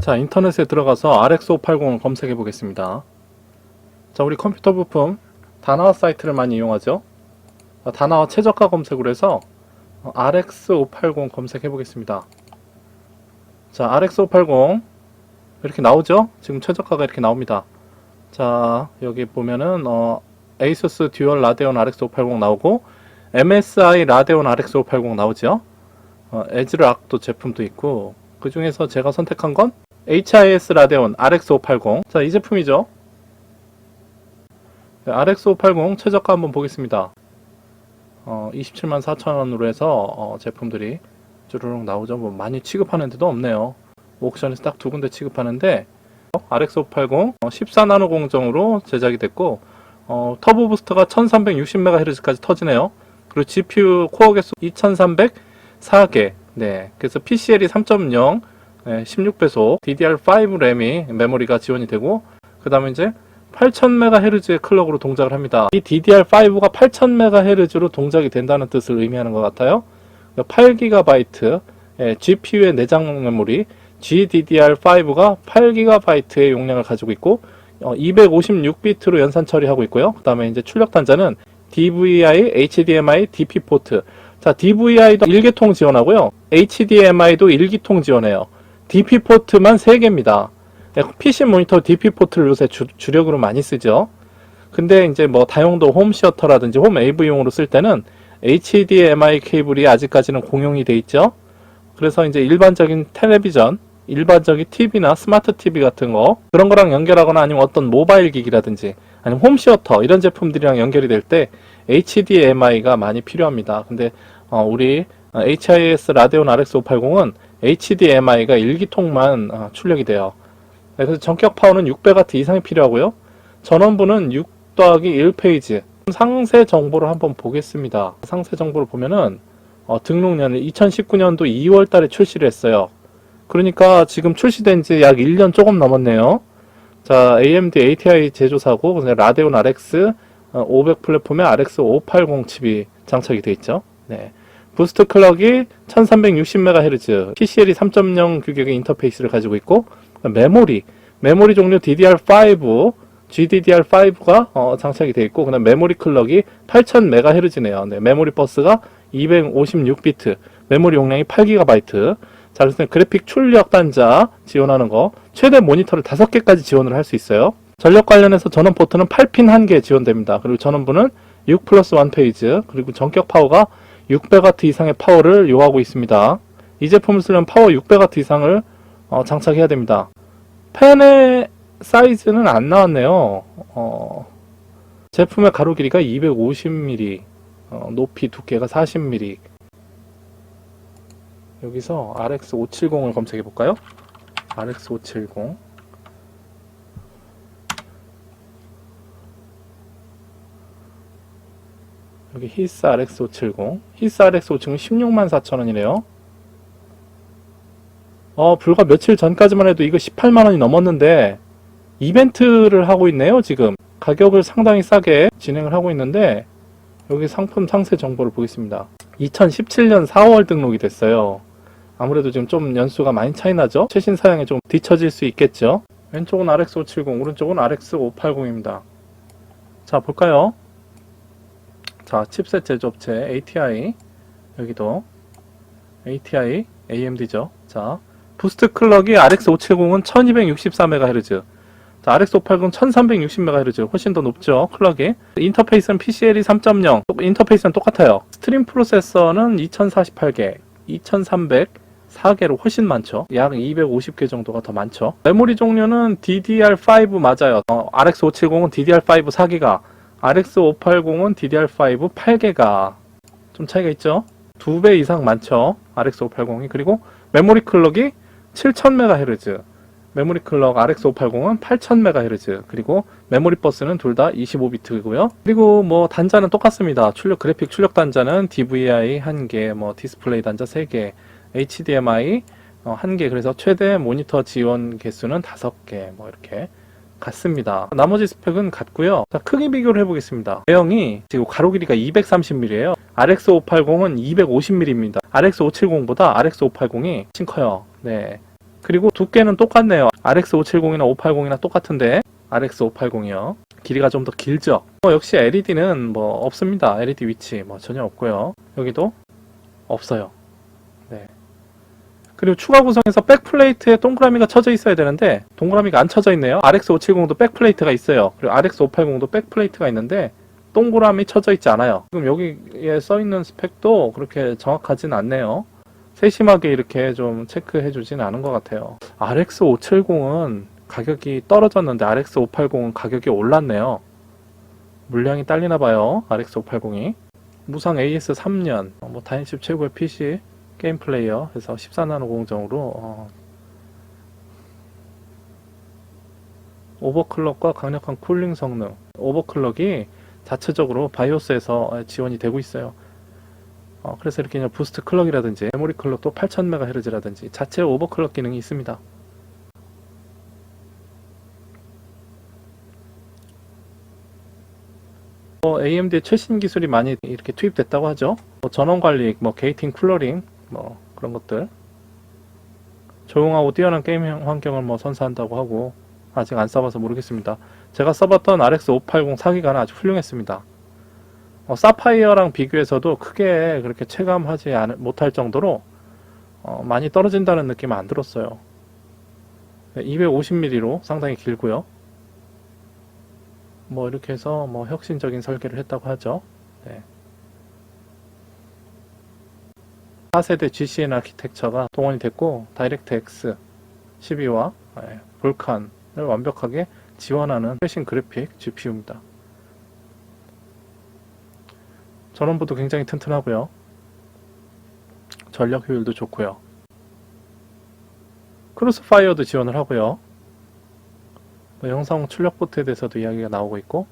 자, 인터넷에 들어가서 RX580을 검색해 보겠습니다. 자, 우리 컴퓨터 부품 다나와 사이트를 많이 이용하죠. 아, 다나와 최저가 검색으로 해서 어, RX580 검색해 보겠습니다. 자, RX580 이렇게 나오죠? 지금 최저가가 이렇게 나옵니다. 자, 여기 보면은 어, ASUS 듀얼 라데온 RX580 나오고 MSI 라데온 RX580 나오죠? 어, 에즈락 도 제품도 있고 그 중에서 제가 선택한 건 HIS 라데온 RX580 자, 이 제품이죠. 네, RX580 최저가 한번 보겠습니다. 어, 27만 4천원으로 해서 어, 제품들이 쭈루룩 나오죠. 뭐 많이 취급하는 데도 없네요. 옥션에서 딱 두 군데 취급하는데 RX580 어, 14나노 공정으로 제작이 됐고 어, 터보 부스터가 1360MHz까지 터지네요. 그리고 GPU 코어 개수 2304개. 네. 그래서 PCL이 3.0 네, 16배속 DDR5 램이 메모리가 지원이 되고 그 다음에 이제 8000MHz의 클럭으로 동작을 합니다. 이 DDR5가 8000MHz로 동작이 된다는 뜻을 의미하는 것 같아요. 8GB 의 GPU의 내장 메모리 GDDR5가 8GB의 용량을 가지고 있고 256비트로 연산 처리하고 있고요. 그 다음에 이제 출력 단자는 DVI, HDMI, DP 포트. 자, DVI도 1개통 지원하고요. HDMI도 1기통 지원해요. DP 포트만 3개입니다. PC 모니터 DP 포트를 요새 주, 주력으로 많이 쓰죠. 근데 이제 뭐 다용도 홈 시어터라든지 홈 AV용으로 쓸 때는 HDMI 케이블이 아직까지는 공용이 돼 있죠. 그래서 이제 일반적인 텔레비전, 일반적인 TV나 스마트 TV 같은 거 그런 거랑 연결하거나 아니면 어떤 모바일 기기라든지 아니면 홈 시어터 이런 제품들이랑 연결이 될 때 HDMI가 많이 필요합니다. 근데 어, 우리 HIS 라데온 RX580은 HDMI가 1기통만 어, 출력이 돼요. 네, 그래서 전격 파워는 600W 이상이 필요하고요. 전원부는 6 더하기 1페이지. 상세 정보를 한번 보겠습니다. 상세 정보를 보면은 어, 등록년을 2019년도 2월 달에 출시를 했어요. 그러니까 지금 출시된 지 약 1년 조금 넘었네요. 자, AMD ATI 제조사고 라데온 RX 500 플랫폼에 RX 580 칩이 장착이 되어 있죠. 네. 부스트 클럭이 1360MHz, PCL이 3.0 규격의 인터페이스를 가지고 있고 메모리, 메모리 종류 DDR5, GDDR5가 어, 장착이 되어 있고 그다음 메모리 클럭이 8000MHz네요. 네, 메모리 버스가 256비트, 메모리 용량이 8GB. 자, 그래서 그래픽 출력 단자 지원하는 거 최대 모니터를 5개까지 지원을 할 수 있어요. 전력 관련해서 전원 포트는 8핀 1개 지원됩니다. 그리고 전원부는 6 플러스 1 페이지, 그리고 전격 파워가 600W 이상의 파워를 요하고 있습니다. 이 제품을 쓰려면 파워 600W 이상을 어, 장착해야 됩니다. 펜의 사이즈는 안 나왔네요. 어, 제품의 가로 길이가 250mm, 어, 높이 두께가 40mm. 여기서 RX570을 검색해 볼까요? RX570. 여기 히스 RX570. 히스 RX570은 16만 4천원이네요. 어, 불과 며칠 전까지만 해도 이거 18만 원이 넘었는데 이벤트를 하고 있네요, 지금. 가격을 상당히 싸게 진행을 하고 있는데 여기 상품 상세 정보를 보겠습니다. 2017년 4월 등록이 됐어요. 아무래도 지금 좀 연수가 많이 차이 나죠? 최신 사양에 좀 뒤처질 수 있겠죠? 왼쪽은 RX570, 오른쪽은 RX580입니다. 자, 볼까요? 자, 칩셋 제조업체 ATI 여기도 ATI AMD죠. 자, 부스트 클럭이 RX570은 1264MHz. 자, RX580 1360MHz 훨씬 더 높죠. 클럭이. 인터페이스는 PCL이 3.0. 인터페이스는 똑같아요. 스트림 프로세서는 2048개, 2304개로 훨씬 많죠. 약 250개 정도가 더 많죠. 메모리 종류는 DDR5 맞아요. 어, RX570은 DDR5 4기가, RX580은 DDR5 8개가 좀 차이가 있죠. 두 배 이상 많죠. RX580이. 그리고 메모리 클럭이 7000MHz. 메모리 클럭 RX580은 8000MHz. 그리고 메모리 버스는 둘 다 25비트고요. 그리고 뭐 단자는 똑같습니다. 출력 그래픽 출력 단자는 DVI 1개, 뭐 디스플레이 단자 3개, HDMI 어, 1개. 그래서 최대 모니터 지원 개수는 5개. 뭐 이렇게 같습니다. 나머지 스펙은 같고요. 자, 크기 비교를 해보겠습니다. 대형이 지금 가로 길이가 230mm예요. RX580은 250mm입니다. RX570보다 RX580이 훨씬 커요. 네. 그리고 두께는 똑같네요. RX 570이나 580이나 똑같은데 RX 580이요. 길이가 좀 더 길죠. 어, 역시 LED는 뭐 없습니다. LED 위치 뭐 전혀 없고요. 여기도 없어요. 네. 그리고 추가 구성에서 백플레이트에 동그라미가 쳐져 있어야 되는데 동그라미가 안 쳐져 있네요. RX 570도 백플레이트가 있어요. 그리고 RX 580도 백플레이트가 있는데 동그라미 쳐져 있지 않아요. 지금 여기에 써 있는 스펙도 그렇게 정확하진 않네요. 세심하게 이렇게 좀 체크해 주진 않은 것 같아요. RX 570은 가격이 떨어졌는데 RX 580은 가격이 올랐네요. 물량이 딸리나 봐요. RX 580이. 무상 AS 3년, 어, 뭐 다인칩 최고의 PC 게임 플레이어 해서 14나노 공정으로 어, 오버클럭과 강력한 쿨링 성능. 오버클럭이 자체적으로 바이오스에서 지원이 되고 있어요. 어, 그래서 이렇게 그냥 부스트 클럭이라든지 메모리 클럭도 8000MHz라든지 자체 오버클럭 기능이 있습니다. 뭐 AMD의 최신 기술이 많이 이렇게 투입됐다고 하죠. 뭐 전원 관리, 뭐 게이팅 쿨러링, 뭐 그런 것들. 조용하고 뛰어난 게임 환경을 뭐 선사한다고 하고 아직 안 써봐서 모르겠습니다. 제가 써봤던 RX 580 4기가는 아주 훌륭했습니다. 어, 사파이어랑 비교해서도 크게 그렇게 체감하지 않, 못할 정도로 어, 많이 떨어진다는 느낌은 안 들었어요. 250mm로 상당히 길고요. 뭐 이렇게 해서 뭐 혁신적인 설계를 했다고 하죠. 네. 4세대 GCN 아키텍처가 동원이 됐고 다이렉트 X 12와 예, 볼칸을 완벽하게 지원하는 최신 그래픽 GPU입니다. 전원부도 굉장히 튼튼하고요. 전력 효율도 좋고요. 크로스파이어도 지원을 하고요. 뭐 영상 출력 포트에 대해서도 이야기가 나오고 있고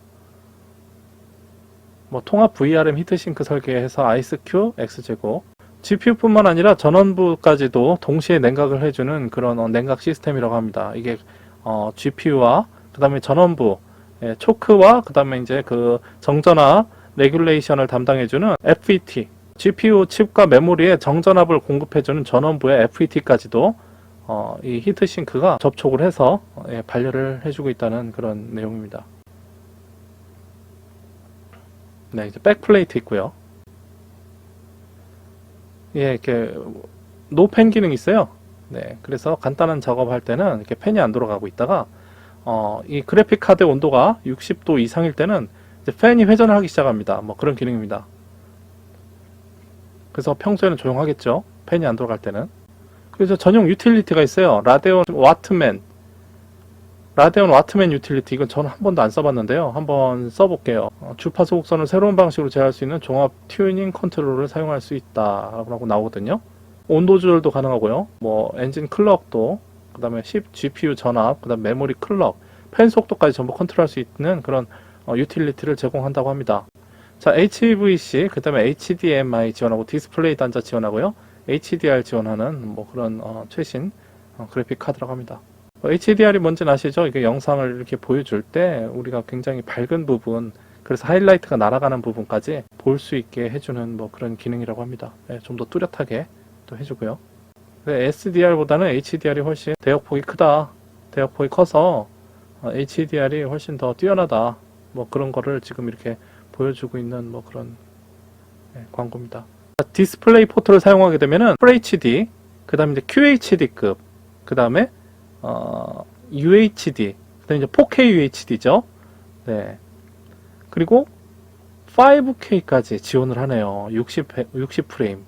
뭐 통합 VRM 히트싱크 설계해서 아이스큐 X제곱 GPU뿐만 아니라 전원부까지도 동시에 냉각을 해주는 그런 어, 냉각 시스템이라고 합니다. 이게 어, GPU와 그 다음에 전원부 예, 초크와 그 다음에 이제 그 정전압 레귤레이션을 담당해주는 FET GPU 칩과 메모리에 정전압을 공급해주는 전원부의 FET까지도 어, 이 히트싱크가 접촉을 해서 어, 예, 반려를 해주고 있다는 그런 내용입니다. 네, 이제 백플레이트 있고요. 예, 이렇게 노팬 기능이 있어요. 네, 그래서 간단한 작업할 때는 이렇게 팬이 안 돌아가고 있다가 어, 이 그래픽 카드 온도가 60도 이상일 때는 팬이 회전을 하기 시작합니다. 뭐 그런 기능입니다. 그래서 평소에는 조용하겠죠. 팬이 안 돌아갈 때는. 그래서 전용 유틸리티가 있어요. 라데온 와트맨. 라데온 와트맨 유틸리티. 이건 저는 한 번도 안 써봤는데요. 한번 써볼게요. 어, 주파수 곡선을 새로운 방식으로 제어할 수 있는 종합 튜닝 컨트롤을 사용할 수 있다라고 나오거든요. 온도 조절도 가능하고요. 뭐 엔진 클럭도 그 다음에 GPU 전압, 그 다음 메모리 클럭, 팬 속도까지 전부 컨트롤할 수 있는 그런 어, 유틸리티를 제공한다고 합니다. 자, HVC, 그 다음에 HDMI 지원하고 디스플레이 단자 지원하고요. HDR 지원하는 뭐 그런 어, 최신 어, 그래픽 카드라고 합니다. 어, HDR이 뭔지는 아시죠? 이게 영상을 이렇게 보여줄 때 우리가 굉장히 밝은 부분, 그래서 하이라이트가 날아가는 부분까지 볼 수 있게 해주는 뭐 그런 기능이라고 합니다. 네, 좀더 뚜렷하게 또 해주고요. SDR보다는 HDR이 훨씬 대역폭이 크다. 대역폭이 커서 어, HDR이 훨씬 더 뛰어나다. 뭐 그런 거를 지금 이렇게 보여주고 있는 뭐 그런 네, 광고입니다. 디스플레이 포트를 사용하게 되면은 FHD, 그 다음에 QHD급, 그 다음에 어, UHD, 그 다음에 이제 4K UHD죠. 네. 그리고 5K까지 지원을 하네요. 60, 60 프레임.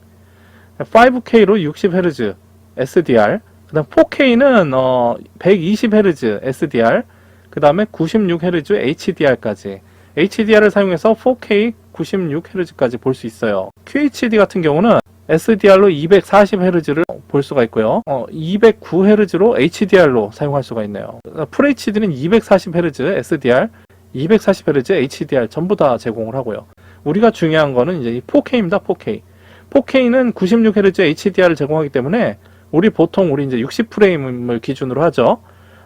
5K로 60Hz SDR, 그 다음 4K는 어, 120Hz SDR, 그 다음에 96Hz HDR까지. HDR을 사용해서 4K 96Hz까지 볼 수 있어요. QHD 같은 경우는 SDR로 240Hz를 볼 수가 있고요. 어, 209Hz로 HDR로 사용할 수가 있네요. FHD는 240Hz SDR, 240Hz HDR 전부 다 제공을 하고요. 우리가 중요한 거는 이제 4K입니다. 4K. 4K는 96Hz HDR을 제공하기 때문에 우리 보통 우리 이제 60프레임을 기준으로 하죠.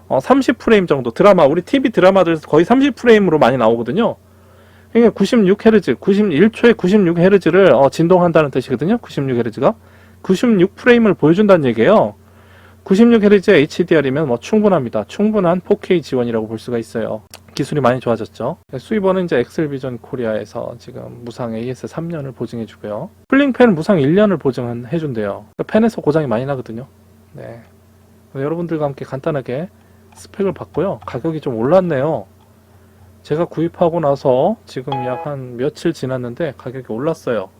어, 30프레임 정도 드라마 우리 TV 드라마들에서 거의 30프레임으로 많이 나오거든요. 그러니까 96Hz, 91초에 96Hz를 어, 진동한다는 뜻이거든요. 96Hz가 96 프레임을 보여준다는 얘기예요. 96Hz HDR이면 뭐 충분합니다. 충분한 4K 지원이라고 볼 수가 있어요. 기술이 많이 좋아졌죠. 수입원은 이제 엑셀비전 코리아에서 지금 무상 AS 3년을 보증해주고요. 플링팬은 무상 1년을 보증해준대요. 그러니까 팬에서 고장이 많이 나거든요. 네. 여러분들과 함께 간단하게 스펙을 봤고요. 가격이 좀 올랐네요. 제가 구입하고 나서 지금 약 한 며칠 지났는데 가격이 올랐어요.